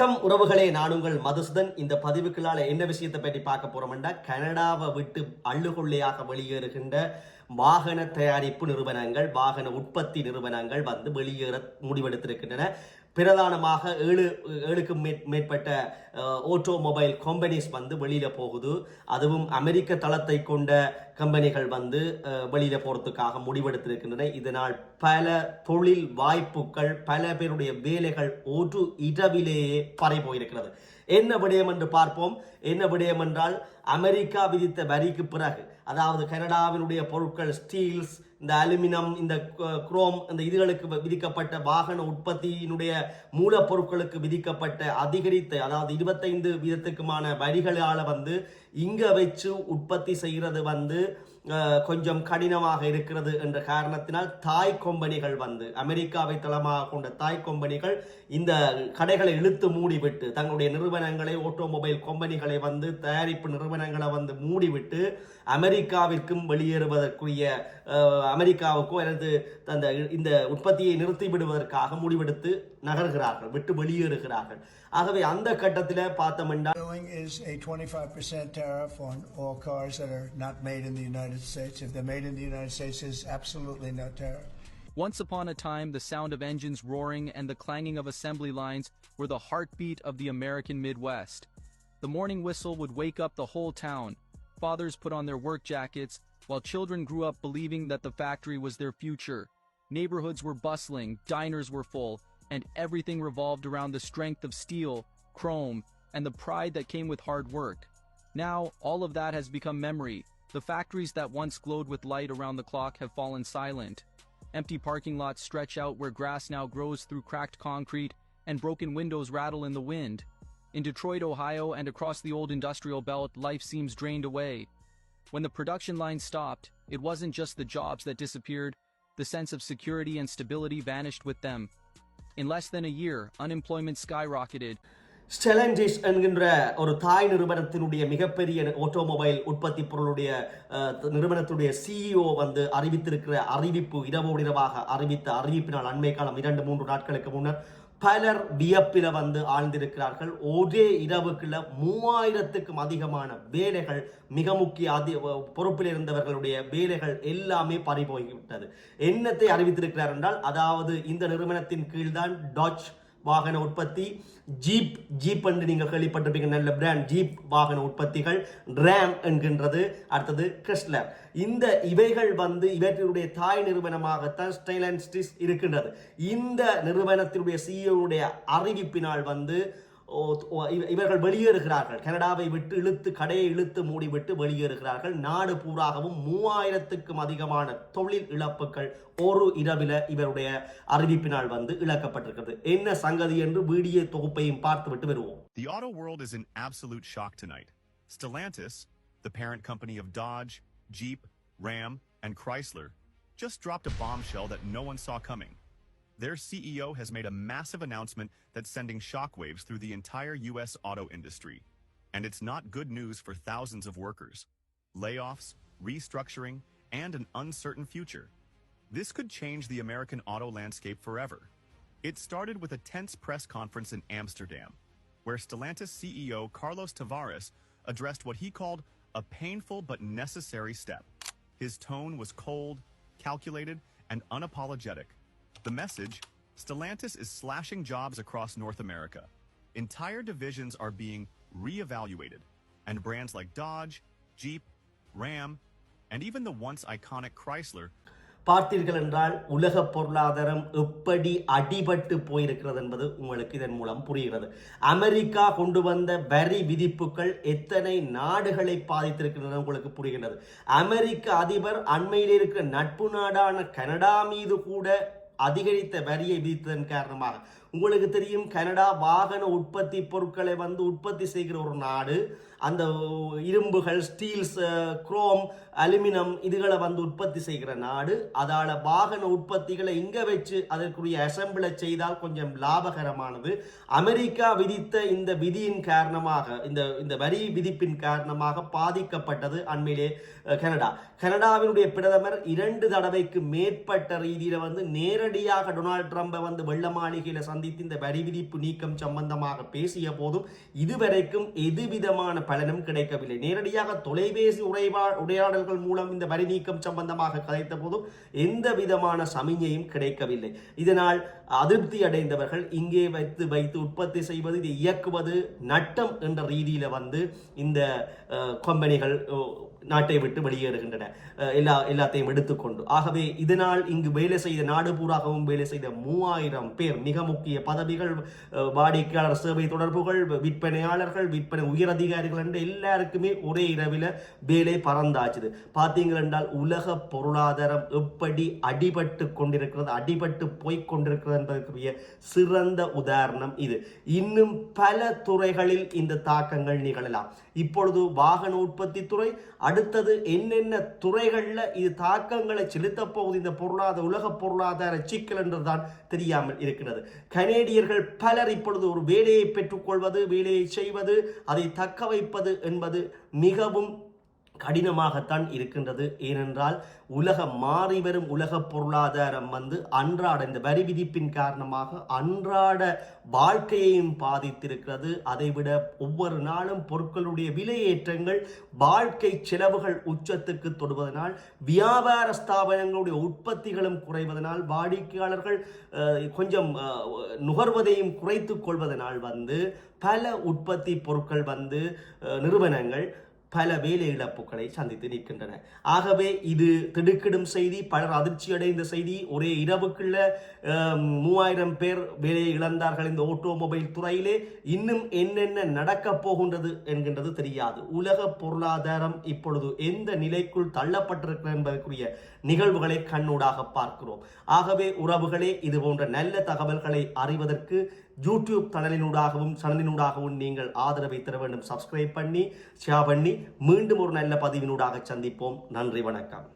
வணக்கம் உறவுகளே நான் உங்கள் இந்த பதிவுக்குள்ளால என்ன விஷயத்தை பற்றி பார்க்க போறோம்னா கனடாவை விட்டு அள்ளுகொள்ளையாக வெளியேறுகின்ற வாகன தயாரிப்பு நிறுவனங்கள் வாகன உற்பத்தி நிறுவனங்கள் வந்து வெளியேற முடிவெடுத்திருக்கின்றன. பிரதானமாக ஏழு ஏழுக்கும் மேற்பட்ட ஆட்டோமொபைல் கம்பெனிஸ் வந்து வெளியில் போகுது. அதுவும் அமெரிக்க தளத்தை கொண்ட கம்பெனிகள் வந்து வெளியில் போகிறதுக்காக முடிவெடுத்திருக்கின்றன. இதனால் பல தொழில் வாய்ப்புகள் பல பேருடைய வேலைகள் ஒரு இரவிலேயே பறை போயிருக்கிறது. என்ன விடயம் என்று பார்ப்போம். என்ன விடயம் என்றால் அமெரிக்கா விதித்த வரிக்கு பிறகு அதாவது கனடாவினுடைய பொருட்கள் ஸ்டீல்ஸ் இந்த அலுமினியம் இந்த குரோம் இந்த இதுகளுக்கு விதிக்கப்பட்ட வாகன உற்பத்தியினுடைய மூலப்பொருட்களுக்கு விதிக்கப்பட்ட அதிகரித்த அதாவது இருபத்தைந்து வீதத்துக்குமான வரிகளால் வந்து இங்கே வச்சு உற்பத்தி செய்கிறது வந்து கொஞ்சம் கடினமாக இருக்கிறது என்ற காரணத்தினால் தாய் கொம்பனிகள் வந்து அமெரிக்காவை தளமாக கொண்ட தாய் கம்பெனிகள் இந்த கடைகளை இழுத்து மூடிவிட்டு தங்களுடைய நிறுவனங்களை ஆட்டோமொபைல் கம்பெனிகளை வந்து தயாரிப்பு நிறுவனங்களை வந்து மூடிவிட்டு அமெரிக்காவிற்கும் வெளியேறுவதற்குரிய அமெரிக்காவுக்கோ அல்லது அந்த இந்த உற்பத்தியை நிறுத்தி விடுவதற்காக முடிவெடுத்து நகர்கிறார்கள் விட்டு வெளியேறுகிறார்கள் ஆகவே அந்த கட்டத்தில் பார்த்தோம்னா doing is a 25% tariff on all cars that are not made in the United States. If they're made in the United States, there's absolutely no tariff. Once upon a time, the sound of engines roaring and the clanging of assembly lines were the heartbeat of the American Midwest. The morning whistle would wake up the whole town. Fathers put on their work jackets, while children grew up believing that the factory was their future. Neighborhoods were bustling, diners were full, and everything revolved around the strength of steel, chrome, and the pride that came with hard work. Now, all of that has become memory. The factories that once glowed with light around the clock have fallen silent. Empty parking lots stretch out where grass now grows through cracked concrete, and broken windows rattle in the wind. In Detroit, Ohio, and across the old industrial belt, life seems drained away. When the production line stopped, it wasn't just the jobs that disappeared, the sense of security and stability vanished with them. In less than a year, unemployment skyrocketed, ஸ்டெலண்டிஸ் என்கின்ற ஒரு தாய் நிறுவனத்தினுடைய மிகப்பெரிய automobile உற்பத்தி பொருளுடைய அஹ், நிறுவனத்துடைய CEO வந்து அறிவித்திருக்கிற அறிவிப்பு இரவோடு இரவாக அறிவித்த அறிவிப்பினால் அண்மை காலம் இரண்டு மூன்று நாட்களுக்கு முன்னர் பலர் வியப்பில வந்து ஆழ்ந்திருக்கிறார்கள். ஒரே இரவுக்குள்ள மூவாயிரத்துக்கும் அதிகமான வேலைகள் மிக முக்கிய அதி பொறுப்பில் இருந்தவர்களுடைய வேலைகள் எல்லாமே பறிபோய்விட்டது. என்னத்தை அறிவித்திருக்கிறார் என்றால் அதாவது இந்த நிறுவனத்தின் கீழ்தான் டாச் வாகன உற்பத்தி ஜீப் ஜீப் என்று நீங்கள் கேள்விப்பட்டிருப்பீங்க. நல்ல பிராண்ட் ஜீப் வாகன உற்பத்திகள் ரேம் என்கின்றது. அடுத்தது கிறிஸ்லர் இந்த இவைகள் வந்து இவற்றினுடைய தாய் நிறுவனமாகத்தான் ஸ்டைலன்ஸ்டிஸ் இருக்கின்றது. இந்த நிறுவனத்தினுடைய சிஇஓடைய அறிவிப்பினால் வந்து இவர்கள் வெளியேறுகிறார்கள் கனடாவை விட்டு இழுத்து கடையை இழுத்து மூடிவிட்டு வெளியேறுகிறார்கள் நாடு பூராகவும் மூவாயிரத்துக்கும் அதிகமான தொழில் இழப்புகள் ஒரு இரவில் இவருடைய அறிவிப்பினால் வந்து இழக்கப்பட்டிருக்கிறது என்ன சங்கதி என்று வீடியோ தொகுப்பையும் பார்த்துவிட்டு வருவோம் The auto world is in absolute shock tonight. Stellantis, the parent company of Dodge, Jeep, Ram, and Chrysler, just dropped a bombshell that no one saw coming. Their CEO has made a massive announcement that's sending shockwaves through the entire U.S. auto industry. And it's not good news for thousands of workers. Layoffs, restructuring, and an uncertain future. This could change the American auto landscape forever. It started with a tense press conference in Amsterdam, where Stellantis CEO Carlos Tavares addressed what he called a painful but necessary step. His tone was cold, calculated, and unapologetic. The message Stellantis is slashing jobs across North America. Entire divisions are being reevaluated, and brands like Dodge, Jeep, Ram, and even the once iconic Chrysler பார்த்தீர்கள் என்றால் உலக பொருளாதாரம் எப்படி அடிபட்டு போயிருக்கிறது என்பது உங்களுக்கு இதன் மூலம் புரிகிறது அமெரிக்கா கொண்டு வந்த வரி விதிப்புகள் எத்தனை நாடுகளை பாதித்திருக்கின்றன உங்களுக்கு புரிகிறது அமெரிக்க அதிபர் அண்மையில் இருக்கிற நட்பு நாடான கனடா மீது கூட அதிகரித்த வரியை விதித்ததன் காரணமாக. உங்களுக்கு தெரியும் கனடா வாகன உற்பத்தி பொருட்களை வந்து உற்பத்தி செய்கிற ஒரு நாடு. அந்த இரும்புகள் ஸ்டீல்ஸ் குரோம் அலுமினியம் இதுகளை வந்து உற்பத்தி செய்கிற நாடு. அதால் வாகன உற்பத்திகளை இங்கே வச்சு அதற்குரிய அசம்பிளை செய்தால் கொஞ்சம் லாபகரமானது. அமெரிக்கா விதித்த இந்த விதியின் காரணமாக இந்த இந்த வரி விதிப்பின் காரணமாக பாதிக்கப்பட்டது அண்மையிலே கனடா. கனடாவினுடைய பிரதமர் இரண்டு தடவைக்கு மேற்பட்ட ரீதியில் வந்து நேரடி நேரடியாக டொனால்ட் ட்ரம்பை வந்து வெள்ள மாளிகையில் சந்தித்து இந்த வரி விதிப்பு நீக்கம் சம்பந்தமாக பேசிய போதும் இதுவரைக்கும் எதுவிதமான பலனும் கிடைக்கவில்லை. நேரடியாக தொலைபேசி உரைவா உரையாடல்கள் மூலம் இந்த வரி நீக்கம் சம்பந்தமாக கதைத்த போதும் எந்த விதமான சமிஞையும் கிடைக்கவில்லை. இதனால் அதிருப்தி அடைந்தவர்கள் இங்கே வைத்து வைத்து உற்பத்தி செய்வது இதை இயக்குவது நட்டம் என்ற ரீதியில் வந்து இந்த கம்பெனிகள் நாட்டை விட்டு வெளியேறுகின்றன. எல்லா எல்லாத்தையும் எடுத்துக்கொண்டு. ஆகவே இதனால் இங்கு வேலை செய்த நாடு பூராகவும் வேலை செய்த மூவாயிரம் பேர். மிக முக்கிய பதவிகள் வாடிக்கையாளர் சேவை தொடர்புகள் விற்பனையாளர்கள் விற்பனை உயரதிகாரிகள் என்ற எல்லாருக்குமே ஒரே இரவில் வேலை பறந்தாச்சுது பார்த்தீங்கள் என்றால் உலக பொருளாதாரம் எப்படி அடிபட்டு கொண்டிருக்கிறது அடிபட்டு போய்க் கொண்டிருக்கிறது என்பதற்குரிய சிறந்த உதாரணம் இது. இன்னும் பல துறைகளில் இந்த தாக்கங்கள் நிகழலாம். இப்பொழுது வாகன உற்பத்தி துறை அடுத்தது என்னென்ன துறைகளில் இது தாக்கங்களை செலுத்த போகுது இந்த பொருளாதார உலக பொருளாதார சிக்கல் என்றுதான் தெரியாமல் இருக்கிறது. கனேடியர்கள் பலர் இப்பொழுது ஒரு வேலையை பெற்றுக்கொள்வது வேலையை செய்வது அதை தக்க வைப்பது என்பது மிகவும் கடினமாகத்தான் இருக்கின்றது. ஏனென்றால் உலக மாறி வரும் உலக பொருளாதாரம் வந்து அன்றாட இந்த வரி விதிப்பின் காரணமாக அன்றாட வாழ்க்கையையும் பாதித்திருக்கிறது. அதைவிட ஒவ்வொரு நாளும் பொருட்களுடைய விலையேற்றங்கள் வாழ்க்கை செலவுகள் உச்சத்துக்கு தொடுவதனால் வியாபார ஸ்தாபனங்களுடைய உற்பத்திகளும் குறைவதனால் வாடிக்கையாளர்கள் கொஞ்சம் நுகர்வதையும் குறைத்து கொள்வதனால் வந்து பல உற்பத்தி பொருட்கள் வந்து நிறுவனங்கள் பல வேலை இழப்புகளை சந்தித்து நிற்கின்றன. ஆகவே இது திடுக்கிடும் செய்தி பலர் அதிர்ச்சி அடைந்த செய்தி. ஒரே இரவுக்குள்ள மூவாயிரம் பேர் வேலையை இழந்தார்கள் இந்த ஆட்டோமொபைல் துறையிலே. இன்னும் என்னென்ன நடக்கப் போகின்றது என்கின்றது தெரியாது. உலக பொருளாதாரம் இப்பொழுது எந்த நிலைக்குள் தள்ளப்பட்டிருக்கிறது என்பதற்குரிய நிகழ்வுகளை கண்ணூடாக பார்க்கிறோம். ஆகவே உறவுகளே இது போன்ற நல்ல தகவல்களை அறிவதற்கு யூடியூப் தடலினூடாகவும் சேனலினூடாகவும் நீங்கள் ஆதரவை தர வேண்டும். சப்ஸ்கிரைப் பண்ணி ஷேர் பண்ணி மீண்டும் ஒரு நல்ல பதிவினூடாக சந்திப்போம். நன்றி வணக்கம்.